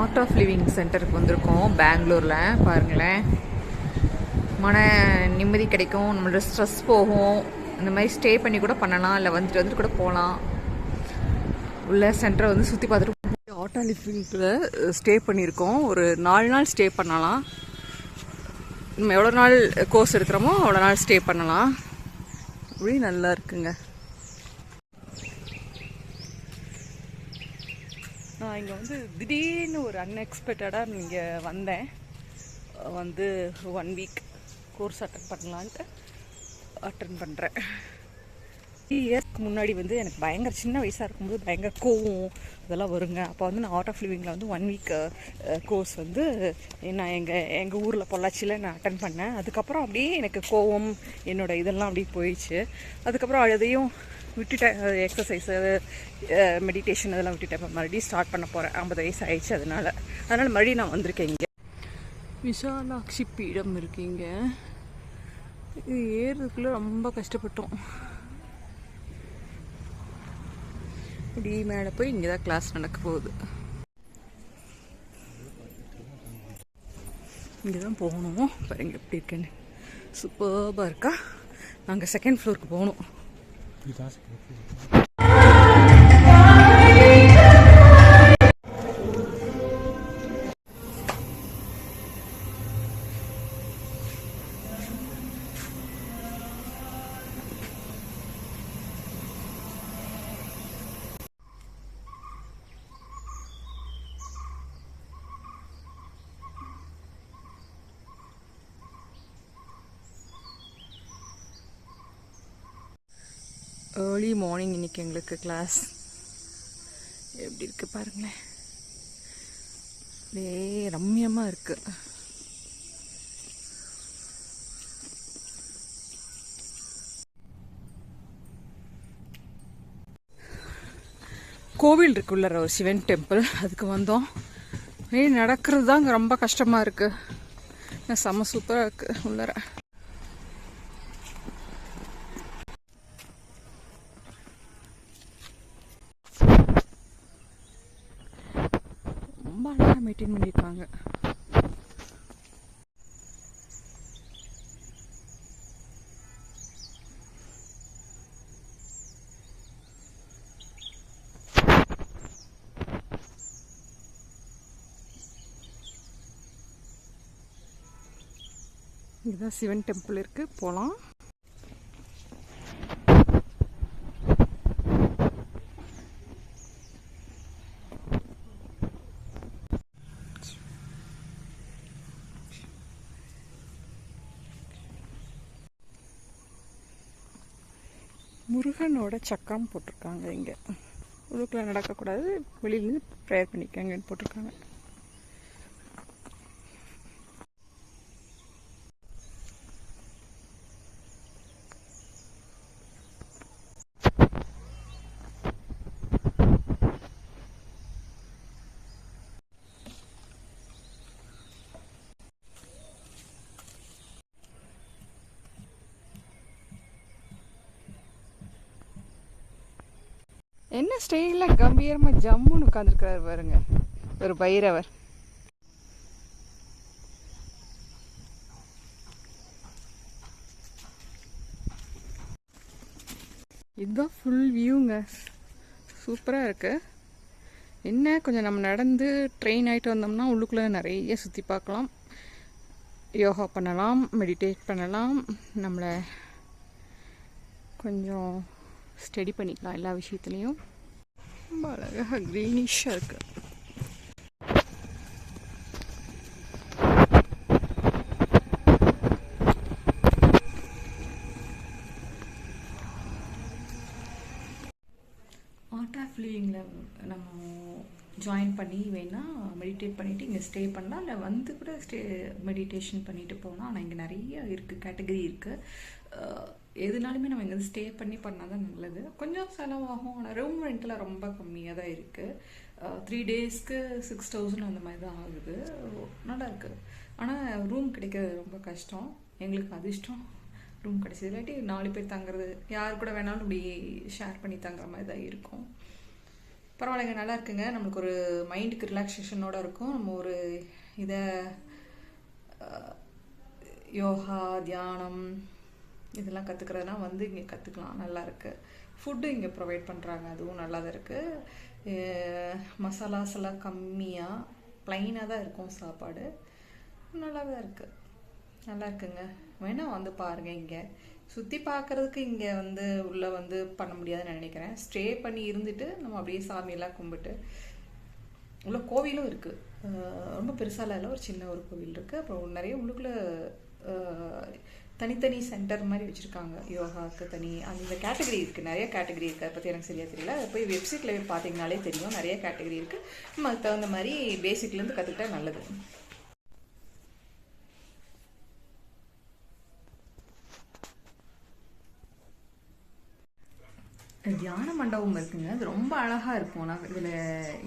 Art of living சென்டருக்கு வந்திருக்கோம் பெங்களூரில். பாருங்களேன். மன நிம்மதி கிடைக்கும் நம்மளோட ஸ்ட்ரெஸ் போகும். இந்த மாதிரி ஸ்டே பண்ணி கூட பண்ணலாம் இல்லை வந்துட்டு வந்துட்டு கூட போகலாம் உள்ள சென்டரை வந்து சுற்றி பார்த்துட்டு ஆர்ட் ஆஃப் லிவிங்கில் ஸ்டே பண்ணியிருக்கோம். ஒரு நாலு நாள் ஸ்டே பண்ணலாம். நம்ம எவ்வளோ நாள் கோர்ஸ் எடுக்கிறோமோ அவ்வளோ நாள் ஸ்டே பண்ணலாம். அப்படி நல்லா இருக்குங்க. இங்கே வந்து திடீர்னு ஒரு அன்எக்ஸ்பெக்டடாக இங்கே வந்தேன். வந்து ஒன் வீக் கோர்ஸ் அட்டன் பண்ணலான்ட்டு அட்டன் பண்ணுறேன் த்ரீ இயர்ஸ்க்கு முன்னாடி வந்து எனக்கு பயங்கர சின்ன வயசாக இருக்கும்போது பயங்கர கோவம் இதெல்லாம் வருங்க. அப்போ வந்து நான் ஆர்ட் ஆஃப் லிவிங்கில் வந்து ஒன் வீக் கோர்ஸ் வந்து நான் எங்கள் எங்கள் ஊரில் பொள்ளாச்சியில் நான் அட்டன் பண்ணேன். அதுக்கப்புறம் அப்படியே எனக்கு கோவம் என்னோட இதெல்லாம் அப்படியே போயிடுச்சு. அதுக்கப்புறம் அதையும் விட்டுட்டேன். எக்ஸசைஸ் அது மெடிடேஷன் அதெல்லாம் விட்டுட்டேன். மறுபடியும் ஸ்டார்ட் பண்ண போகிறேன் ஐம்பது வயசு ஆயிடுச்சு அதனால். அதனால் மறுபடியும் நான் வந்திருக்கேன் இங்கே. விசாலாட்சி பீடம் இருக்கீங்க இது ஏறுறதுக்குள்ளே ரொம்ப கஷ்டப்பட்டோம். இப்படி மேலே போய் இங்கே தான் கிளாஸ் நடக்க போகுது. இங்கே தான் போகணும். பாருங்க எப்படி இருக்கேன்னு. சூப்பர்பாக இருக்கா? நாங்கள் செகண்ட் ஃப்ளோருக்கு போகணும். You guys ஏர்லி மார்னிங் இன்னைக்கு எங்களுக்கு கிளாஸ் எப்படி இருக்குது பாருங்களேன். அப்படியே ரம்யமாக இருக்கு. கோவில் இருக்குள்ள ஒரு சிவன் டெம்பிள் அதுக்கு வந்தோம். ஏ நடக்கிறது தான் அங்கே ரொம்ப கஷ்டமாக இருக்குது செம செம்ம சூப்பராக இருக்குது உள்ளர ரொம்ப அழகாக மெயின்டைன் பண்ணியிருக்காங்க இதுதான் சிவன் டெம்பிள் இருக்கு போகலாம் முருகனோட சக்கம் போட்டிருக்காங்க இங்கே. உள்ளுக்குள்ள நடக்கக்கூடாது வெளியிலேருந்து ப்ரேயர் பண்ணிக்கங்கன்னு போட்டிருக்காங்க. என்ன ஸ்டைலில் கம்பீரமாக ஜம்முன்னு உட்காந்துருக்கிறாரு பாருங்க. ஒரு பைரவர். இதுதான் ஃபுல் வியூங்க சூப்பராக இருக்கு. என்ன கொஞ்சம் நம்ம நடந்து ட்ரெயின் ஆகிட்டு வந்தோம்னா உள்ளுக்குள்ளே நிறைய சுற்றி பார்க்கலாம். யோகா பண்ணலாம் மெடிடேட் பண்ணலாம். நம்மளை கொஞ்சம் ஸ்டடி பண்ணிக்கலாம் எல்லா விஷயத்துலேயும். ரொம்ப அழகாக க்ரீனிஷாக இருக்கு. ஆர்ட் ஆஃப் லிவிங்கில் நம்ம ஜாயின் பண்ணி வேணால் மெடிடேட் பண்ணிவிட்டு இங்கே ஸ்டே பண்ணலாம். இல்லை வந்து கூட ஸ்டே மெடிடேஷன் பண்ணிட்டு போகலாம். ஆனால் இங்கே நிறைய இருக்குது கேட்டகரி இருக்குது எதுனாலுமே நம்ம இங்கே ஸ்டே பண்ணி பண்ணால் தான் நல்லது. கொஞ்சம் செலவாகும். ஆனால் ரூம் ரெண்ட்டில் ரொம்ப கம்மியாக தான் இருக்குது த்ரீ டேஸ்க்கு சிக்ஸ் தௌசண்ட் அந்த மாதிரி தான் ஆகுது. நல்லா இருக்குது ஆனால் ரூம் கிடைக்கிறது ரொம்ப கஷ்டம். எங்களுக்கு அதிர்ஷ்டம் ரூம் கிடச்சிது. இல்லாட்டி நாலு பேர் தங்குறது யார் கூட வேணாலும் இப்படி ஷேர் பண்ணி தங்குற மாதிரி தான் இருக்கும். பரவாயில்லைங்க நல்லா இருக்குங்க. நம்மளுக்கு ஒரு மைண்டுக்கு ரிலாக்ஸேஷனோட இருக்கும். நம்ம ஒரு இதை யோகா தியானம் இதெல்லாம் கற்றுக்கிறதுனா வந்து இங்கே கற்றுக்கலாம் நல்லா இருக்குது ஃபுட்டு இங்கே ப்ரொவைட் பண்ணுறாங்க அதுவும் நல்லா தான் இருக்குது மசாலாஸ் எல்லாம் கம்மியாக ப்ளைனாக தான் இருக்கும் சாப்பாடு. நல்லா தான் இருக்குது நல்லா இருக்குங்க. வேணால் வந்து பாருங்கள் இங்கே. சுற்றி பார்க்குறதுக்கு இங்கே வந்து உள்ளே வந்து பண்ண முடியாதுன்னு நினைக்கிறேன். ஸ்டே பண்ணி இருந்துட்டு நம்ம அப்படியே சாமியெல்லாம் கும்பிட்டு. உள்ள கோவிலும் இருக்குது ரொம்ப பெருசாலாம் இல்லை. ஒரு சின்ன ஒரு கோவில் இருக்குது அப்புறம் நிறைய உள்ளுக்குள்ளே தனித்தனி சென்டர் மாதிரி வச்சுருக்காங்க. யோகாவுக்கு தனி அந்த கேட்டகரி இருக்குது நிறைய கேட்டகரி இருக்குது அதை பற்றி எனக்கு சரியாக தெரியல. அதை போய் வெப்சைட்டில் போய் பார்த்தீங்கனாலே தெரியும். நிறைய கேட்டகரி இருக்குது நம்ம அதுக்கு தகுந்த மாதிரி பேசிக்லேருந்து கற்றுக்கிட்டா நல்லது. தியான மண்டபம் இருக்குங்க. அது ரொம்ப அழகாக இருக்கும். நான் இதில்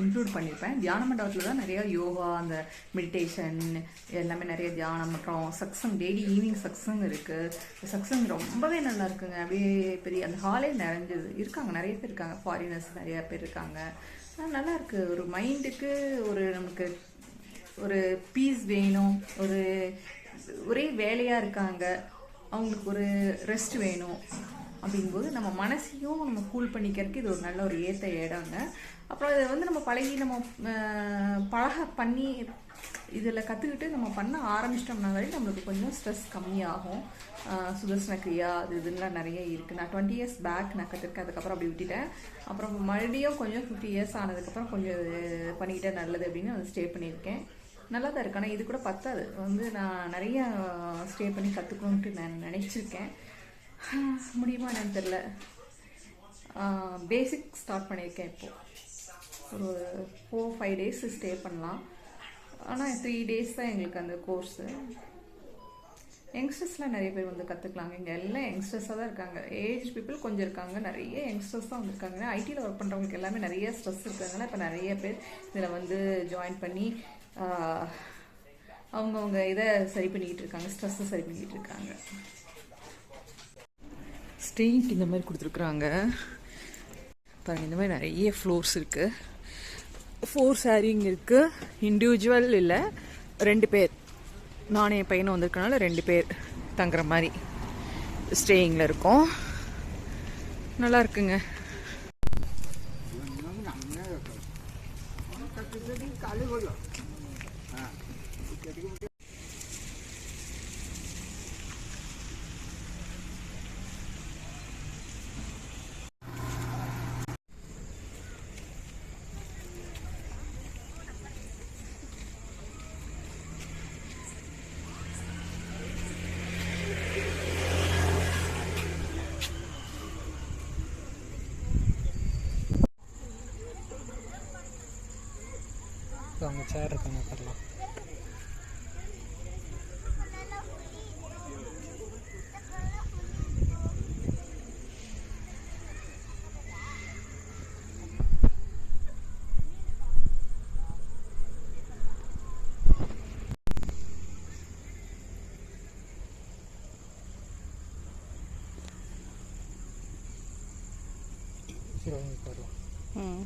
இன்க்ளூட் பண்ணியிருப்பேன் தியான மண்டபத்தில் தான் நிறையா யோகா அந்த மெடிடேஷன் எல்லாமே நிறைய தியானம் அப்புறம் சக்ஸங் டெய்லி ஈவினிங் சக்ஸங் இருக்குது சக்ஸங் ரொம்பவே நல்லா இருக்குங்க. அப்படியே பெரிய அந்த ஹாலே நிறைஞ்சது. இருக்காங்க. நிறைய பேர் இருக்காங்க. ஃபாரினர்ஸ் நிறைய பேர் இருக்காங்க. நல்லா இருக்குது ஒரு மைண்டுக்கு ஒரு நமக்கு ஒரு பீஸ் வேணும். ஒரு ஒரே வேலையாக இருக்காங்க. அவங்களுக்கு ஒரு ரெஸ்ட் வேணும். அப்படிங்கும்போது நம்ம மனசையும் நம்ம கூல் பண்ணிக்கிறதுக்கு இது ஒரு நல்ல ஒரு ஏற்ற இடங்க. அப்புறம் இதை வந்து நம்ம பழகி நம்ம பழக பண்ணி இதில் கற்றுக்கிட்டு நம்ம பண்ண ஆரம்பிச்சிட்டோம்னாலே நம்மளுக்கு கொஞ்சம் ஸ்ட்ரெஸ் கம்மியாகும். சுதர்சன கிரியா அது இதுலாம் நிறைய இருக்குது நான் டுவெண்ட்டி இயர்ஸ் பேக் நான் கற்றுருக்கேன் அதுக்கப்புறம் அப்படி விட்டுட்டேன். அப்புறம் மறுபடியும் கொஞ்சம் ஃபிஃப்டி இயர்ஸ் ஆனதுக்கப்புறம் கொஞ்சம் இது பண்ணிக்கிட்டே நல்லது அப்படின்னு அதை ஸ்டே பண்ணியிருக்கேன். நல்லா தான் இருக்கு. ஆனால் இது கூட பத்தாது. வந்து நான் நிறைய ஸ்டே பண்ணி கற்றுக்கணுன்ட்டு நான் நினச்சிருக்கேன். முடியுமா என்னன்னு தெரில பேசிக் ஸ்டார்ட் பண்ணியிருக்கேன் இப்போது ஒரு ஃபோர் ஃபைவ் டேஸ் ஸ்டே பண்ணலாம். ஆனால் த்ரீ டேஸ் தான் எங்களுக்கு அந்த கோர்ஸு யங்ஸ்டர்ஸ்லாம் நிறைய பேர் வந்து கற்றுக்கலாங்க இங்கே எல்லாம் யங்ஸ்டர்ஸாக தான் இருக்காங்க. ஏஜ் பீப்புள் கொஞ்சம் இருக்காங்க. நிறைய யங்ஸ்டர்ஸ் தான் வந்திருக்காங்க. ஐடியில் ஒர்க் பண்ணுறவங்களுக்கு எல்லாமே நிறைய ஸ்ட்ரெஸ் இருக்காங்கன்னா இப்போ நிறைய பேர் இதில் வந்து ஜாயின் பண்ணி அவங்கவுங்க இதை சரி பண்ணிக்கிட்டு இருக்காங்க. ஸ்ட்ரெஸ்ஸை சரி பண்ணிக்கிட்டு இருக்காங்க. ஸ்டெயின்ட் இந்த மாதிரி கொடுத்துருக்குறாங்க. பாருங்கள் இந்த மாதிரி நிறைய ஃப்ளோர்ஸ் இருக்குது ஃபோர் சாரிங் இருக்குது இண்டிவிஜுவல் இல்லை ரெண்டு பேர். நானே என் பையனும் வந்திருக்கனால ரெண்டு பேர் தங்குற மாதிரி ஸ்டேயிங்கில் இருக்கோம். நல்லா இருக்குங்க. அங்கே சேர் இருக்காங்க உட்காரலாம் சரி வாங்க உட்காரலாம் ம்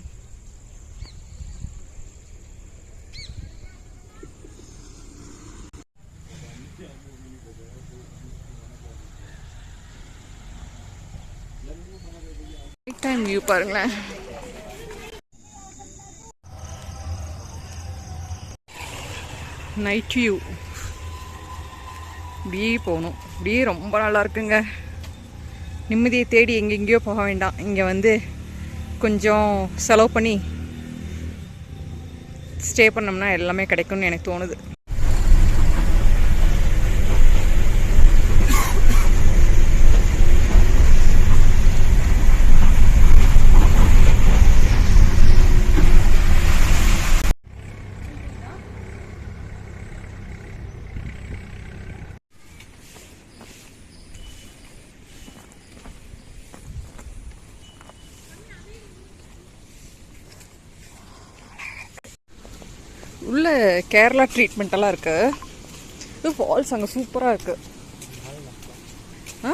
டைம் வியூ பாருங்களேன். நைட் வியூ இப்படியே போகணும். இப்படியே ரொம்ப நல்லா இருக்குங்க. நிம்மதியை தேடி எங்கெங்கேயோ போக வேண்டாம். இங்கே வந்து கொஞ்சம் செலவு பண்ணி ஸ்டே பண்ணோம்னா எல்லாமே கிடைக்கும்னு எனக்கு தோணுது. உள்ளே கேரளா ட்ரீட்மெண்ட்டெல்லாம் இருக்குது இது ஃபால்ஸ் அங்கே சூப்பராக இருக்குது ஆ?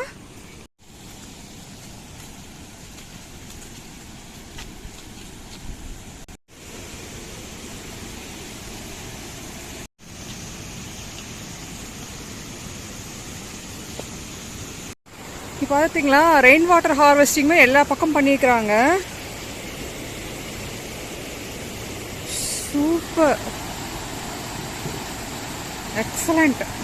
இப்போ பார்த்தீங்களா ரெயின் வாட்டர் ஹார்வெஸ்டிங்குமே எல்லா பக்கம் பண்ணியிருக்கிறாங்க சூப்பர் スなんか。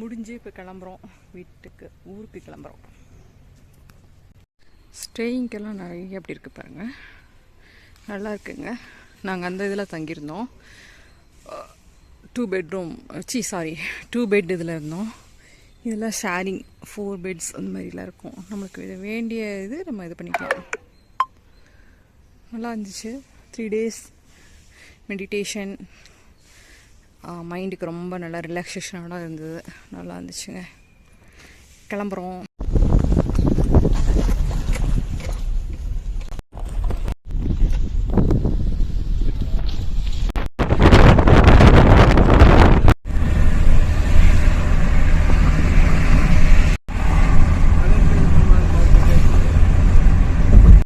முடிஞ்சு இப்போ கிளம்புறோம். வீட்டுக்கு ஊருக்கு கிளம்புறோம். ஸ்டேயிங்கெல்லாம் நிறைய அப்படி இருக்கு பாருங்க. நல்லா இருக்குங்க. நாங்கள் அந்த இதில் தங்கியிருந்தோம். டூ பெட்ரூம் சி சாரி டூ பெட் இதில் இருந்தோம். இதெல்லாம் ஷேரிங் ஃபோர் பெட்ஸ் அந்த மாதிரிலாம் இருக்கும். நம்மளுக்கு இது வேண்டிய இது நம்ம இது பண்ணிக்கலாம். நல்லா இருந்துச்சு. த்ரீ டேஸ் மெடிடேஷன் மைண்டுக்கு ரொம்ப நல்லா ரிலாக்ஸேஷனோட இருந்தது. நல்லா இருந்துச்சுங்க. கிளம்புறோம்.